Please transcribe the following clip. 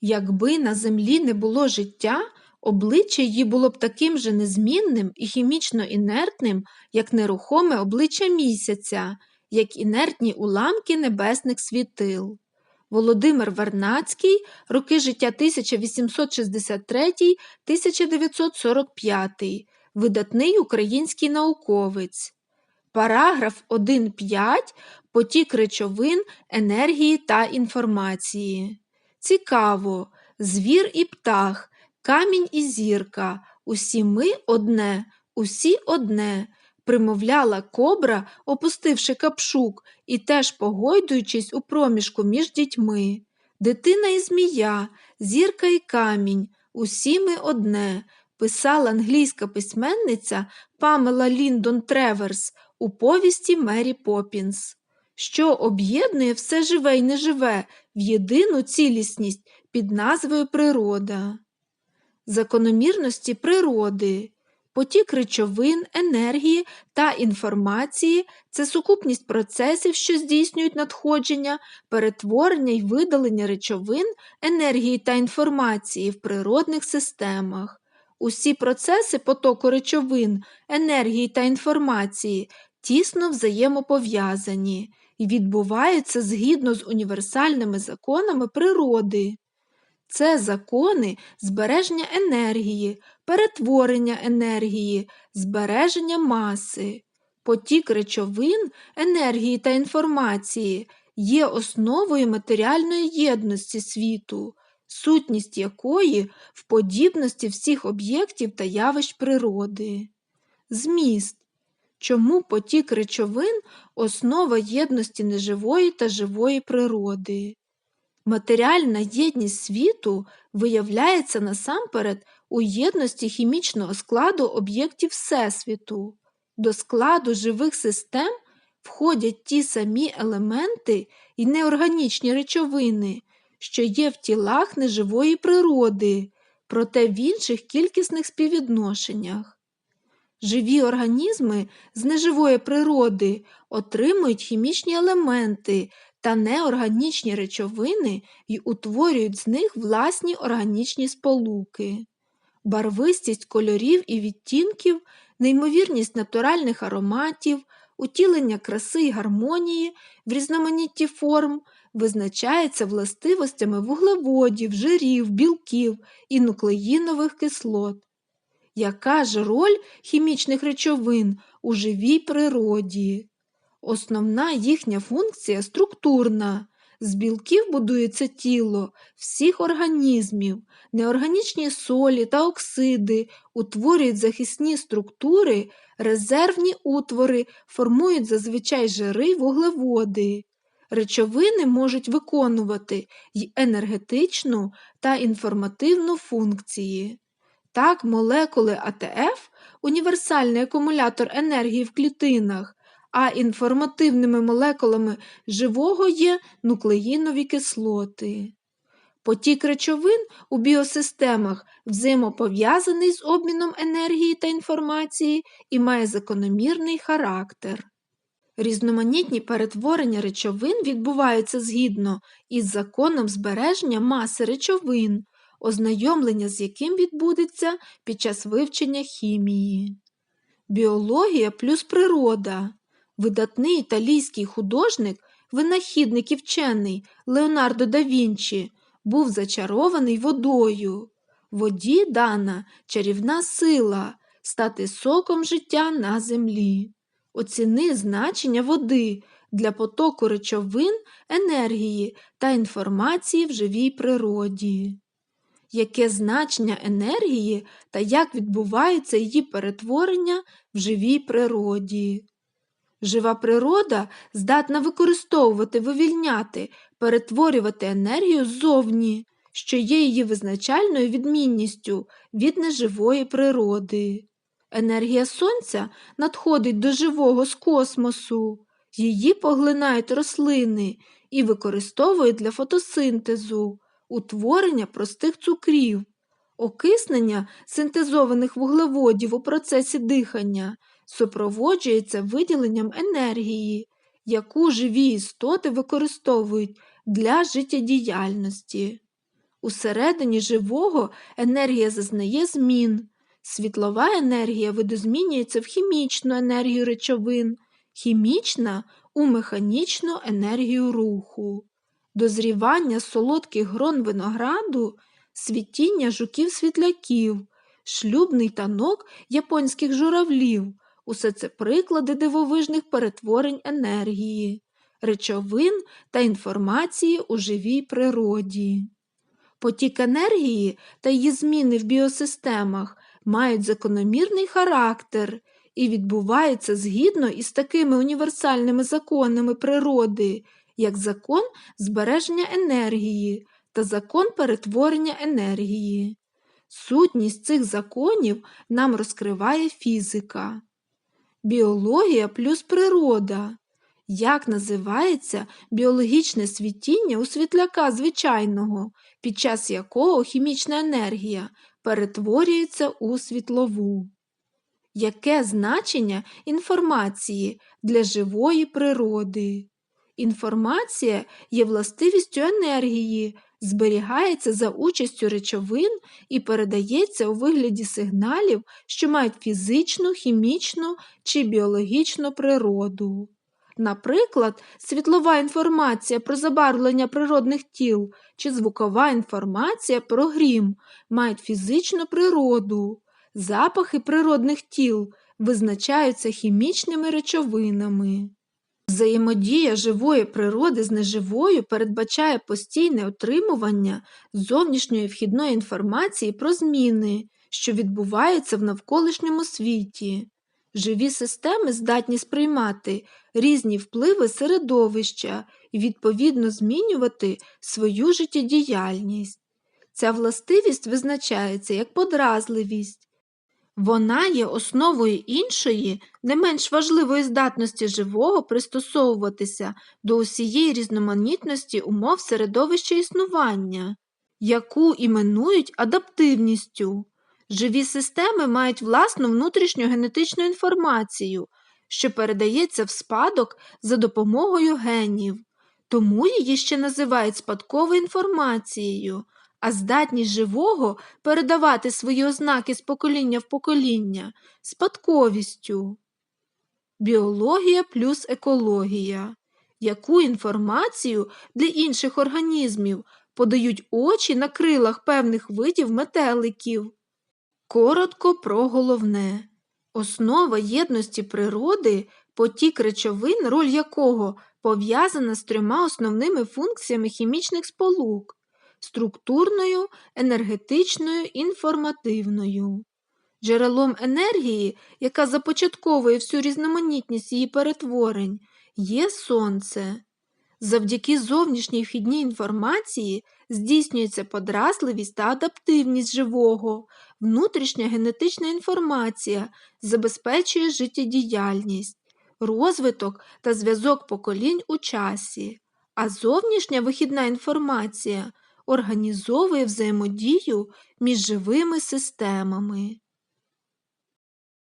Якби на землі не було життя, обличчя її було б таким же незмінним і хімічно інертним, як нерухоме обличчя місяця, як інертні уламки небесних світил. Володимир Вернацький, роки життя 1863-1945, видатний український науковець. Параграф 1.5 Потік речовин, енергії та інформації. Цікаво, звір і птах, камінь і зірка, усі ми одне, усі одне, примовляла кобра, опустивши капшук і теж погойдуючись у проміжку між дітьми. Дитина і змія, зірка і камінь, усі ми одне, писала англійська письменниця Памела Ліндон Треверс у повісті Мері Поппінс, що об'єднує все живе і неживе в єдину цілісність під назвою природа. Закономірності природи. Потік речовин, енергії та інформації це сукупність процесів, що здійснюють надходження, перетворення й видалення речовин, енергії та інформації в природних системах. Усі процеси потоку речовин, енергії та інформації тісно взаємопов'язані і відбуваються згідно з універсальними законами природи. Це закони збереження енергії, перетворення енергії, збереження маси. Потік речовин, енергії та інформації є основою матеріальної єдності світу, сутність якої в подібності всіх об'єктів та явищ природи. Зміст. Чому потік речовин основа єдності неживої та живої природи? Матеріальна єдність світу виявляється насамперед у єдності хімічного складу об'єктів Всесвіту. До складу живих систем входять ті самі елементи і неорганічні речовини, що є в тілах неживої природи, проте в інших кількісних співвідношеннях. Живі організми з неживої природи отримують хімічні елементи та неорганічні речовини і утворюють з них власні органічні сполуки. Барвистість кольорів і відтінків, неймовірність натуральних ароматів, утілення краси й гармонії в різноманітті форм визначається властивостями вуглеводів, жирів, білків і нуклеїнових кислот. Яка ж роль хімічних речовин у живій природі? Основна їхня функція структурна. З білків будується тіло всіх організмів, неорганічні солі та оксиди утворюють захисні структури, резервні утвори, формують зазвичай жири вуглеводи. Речовини можуть виконувати й енергетичну та інформативну функції. Так, молекули АТФ, універсальний акумулятор енергії в клітинах, а інформативними молекулами живого є нуклеїнові кислоти. Потік речовин у біосистемах взаємопов'язаний з обміном енергії та інформації і має закономірний характер. Різноманітні перетворення речовин відбуваються згідно із законом збереження маси речовин, ознайомлення з яким відбудеться під час вивчення хімії. Біологія плюс природа. Видатний італійський художник, винахідник і вчений Леонардо да Вінчі був зачарований водою. Воді дана чарівна сила стати соком життя на землі. Оціни значення води для потоку речовин, енергії та інформації в живій природі. Яке значення енергії та як відбувається її перетворення в живій природі? Жива природа здатна використовувати, вивільняти, перетворювати енергію ззовні, що є її визначальною відмінністю від неживої природи. Енергія сонця надходить до живого з космосу, її поглинають рослини і використовують для фотосинтезу, утворення простих цукрів, окиснення синтезованих вуглеводів у процесі дихання супроводжується виділенням енергії, яку живі істоти використовують для життєдіяльності. Усередині живого енергія зазнає змін. Світлова енергія видозмінюється в хімічну енергію речовин, хімічна у механічну енергію руху. Дозрівання солодких грон винограду, світіння жуків-світляків, шлюбний танок японських журавлів усе це приклади дивовижних перетворень енергії, речовин та інформації у живій природі. Потік енергії та її зміни в біосистемах мають закономірний характер і відбуваються згідно із такими універсальними законами природи, як закон збереження енергії та закон перетворення енергії. Сутність цих законів нам розкриває фізика. Біологія плюс природа. Як називається біологічне світіння у світляка звичайного, під час якого хімічна енергія перетворюється у світлову? Яке значення інформації для живої природи? Інформація є властивістю енергії, зберігається за участю речовин і передається у вигляді сигналів, що мають фізичну, хімічну чи біологічну природу. Наприклад, світлова інформація про забарвлення природних тіл чи звукова інформація про грім мають фізичну природу. Запахи природних тіл визначаються хімічними речовинами. Взаємодія живої природи з неживою передбачає постійне отримування зовнішньої вхідної інформації про зміни, що відбуваються в навколишньому світі. Живі системи здатні сприймати різні впливи середовища і відповідно змінювати свою життєдіяльність. Ця властивість визначається як подразливість. Вона є основою іншої, не менш важливої здатності живого пристосовуватися до усієї різноманітності умов середовища існування, яку іменують адаптивністю. Живі системи мають власну внутрішню генетичну інформацію, що передається в спадок за допомогою генів, тому її ще називають спадковою інформацією а здатність живого передавати свої ознаки з покоління в покоління спадковістю. Біологія плюс екологія. Яку інформацію для інших організмів подають очі на крилах певних видів метеликів? Коротко про головне. Основа єдності природи потік речовин, роль якого пов'язана з трьома основними функціями хімічних сполук структурною, енергетичною, інформативною. Джерелом енергії, яка започатковує всю різноманітність її перетворень, є сонце. Завдяки зовнішній вхідній інформації здійснюється подразливість та адаптивність живого, внутрішня генетична інформація забезпечує життєдіяльність, розвиток та зв'язок поколінь у часі, а зовнішня вихідна інформація організовує взаємодію між живими системами.